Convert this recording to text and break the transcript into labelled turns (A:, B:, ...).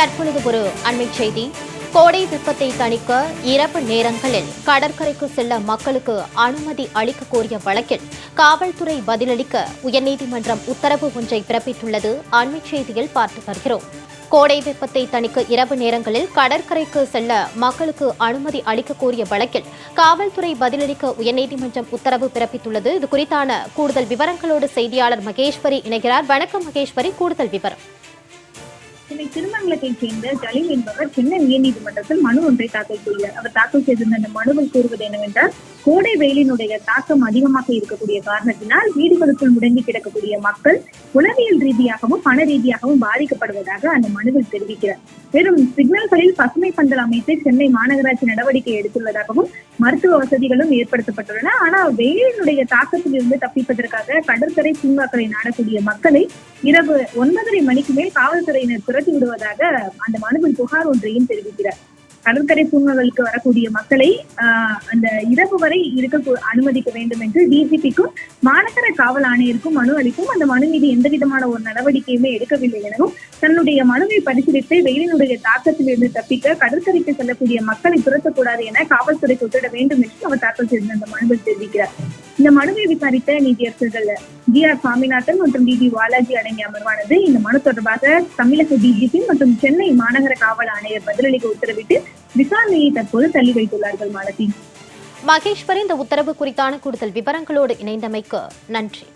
A: தற்பொழுது ஒரு அண்மை செய்தி. கோடை வெப்பத்தை தணிக்க இரவு நேரங்களில் கடற்கரைக்கு செல்ல மக்களுக்கு அனுமதி அளிக்க கோரிய வழக்கில் காவல்துறை பதிலளிக்க உயர்நீதிமன்றம் உத்தரவு ஒன்றை பிறப்பித்துள்ளது. அண்மை செய்தியில் பார்த்து வருகிறோம். கோடை வெப்பத்தை தணிக்க இரவு நேரங்களில் கடற்கரைக்கு செல்ல மக்களுக்கு அனுமதி அளிக்க கோரிய வழக்கில் காவல்துறை பதிலளிக்க உயர்நீதிமன்றம் உத்தரவு பிறப்பித்துள்ளது. இது குறித்தான கூடுதல் விவரங்களோடு செய்தியாளர் மகேஸ்வரி இணைகிறார். வணக்கம் மகேஸ்வரி. கூடுதல் விவரம்.
B: சென்னை திருமங்கலத்தைச் சேர்ந்த ஜலீல் என்பவர் சென்னை உயர்நீதிமன்றத்தில் மனு ஒன்றை தாக்கல் செய்தார். அவர் தாக்கல் செய்திருந்த அந்த மனுவில் கூறுவது என்னவென்றால் கோடை வெயிலினுடைய தாக்கம் அதிகமாக இருக்கக்கூடிய காரணத்தினால் வீடுகளுக்குள் முடங்கி கிடக்கக்கூடிய மக்கள் உளவியல் ரீதியாகவும் பண ரீதியாகவும் பாதிக்கப்படுவதாக அந்த மனுவில் தெரிவிக்கிறார். மேலும் சிக்னல்களில் பசுமை பந்தல் அமைத்து சென்னை மாநகராட்சி நடவடிக்கை எடுத்துள்ளதாகவும் மருத்துவ வசதிகளும் ஏற்படுத்தப்பட்டுள்ளன. ஆனா வெயிலினுடைய தாக்கத்தில் இருந்து தப்பிப்பதற்காக கடற்கரை பூங்காக்களை நாடக்கூடிய மக்களை இரவு ஒன்பதரை மணிக்கு மேல் காவல்துறையினர் துரத்தி விடுவதாக அந்த மனுவில் புகார் ஒன்றையும் தெரிவிக்கிறார். கடற்கரை பூங்காக்களுக்கு வரக்கூடிய மக்களை அந்த இரவு வரை இருக்க அனுமதிக்க வேண்டும் என்று டிஜிபிக்கும் மாநகர காவல் ஆணையருக்கும் மனு அளிக்கும் அந்த மனு மீது எந்த விதமான ஒரு நடவடிக்கையுமே எடுக்கவில்லை எனவும் தன்னுடைய மனுவை பரிசீலித்து வெயிலினுடைய தாக்கத்தில் இருந்து தப்பிக்க கடற்கரைக்கு செல்லக்கூடிய மக்களை துரத்தக்கூடாது என காவல்துறைக்கு உத்தரவிட வேண்டும் என்று அவர் தாக்கல் செய்த அந்த மனுவில் தெரிவிக்கிறார். இந்த மனுவை விசாரித்த நீதியரசர்கள் ஜி ஆர் சாமிநாதன் மற்றும் டி டி பாலாஜி அடங்கிய அமர்வானது இந்த மனு தொடர்பாக தமிழக டிஜிபி மற்றும் சென்னை மாநகர காவல் ஆணையர் பதிலளிக்க உத்தரவிட்டு விசாரணையை தற்போது தள்ளி வைத்துள்ளார்கள் மாலதி.
A: மகேஸ்வரி இந்த உத்தரவு குறித்தான கூடுதல் விவரங்களோடு இணைந்தமைக்கு நன்றி.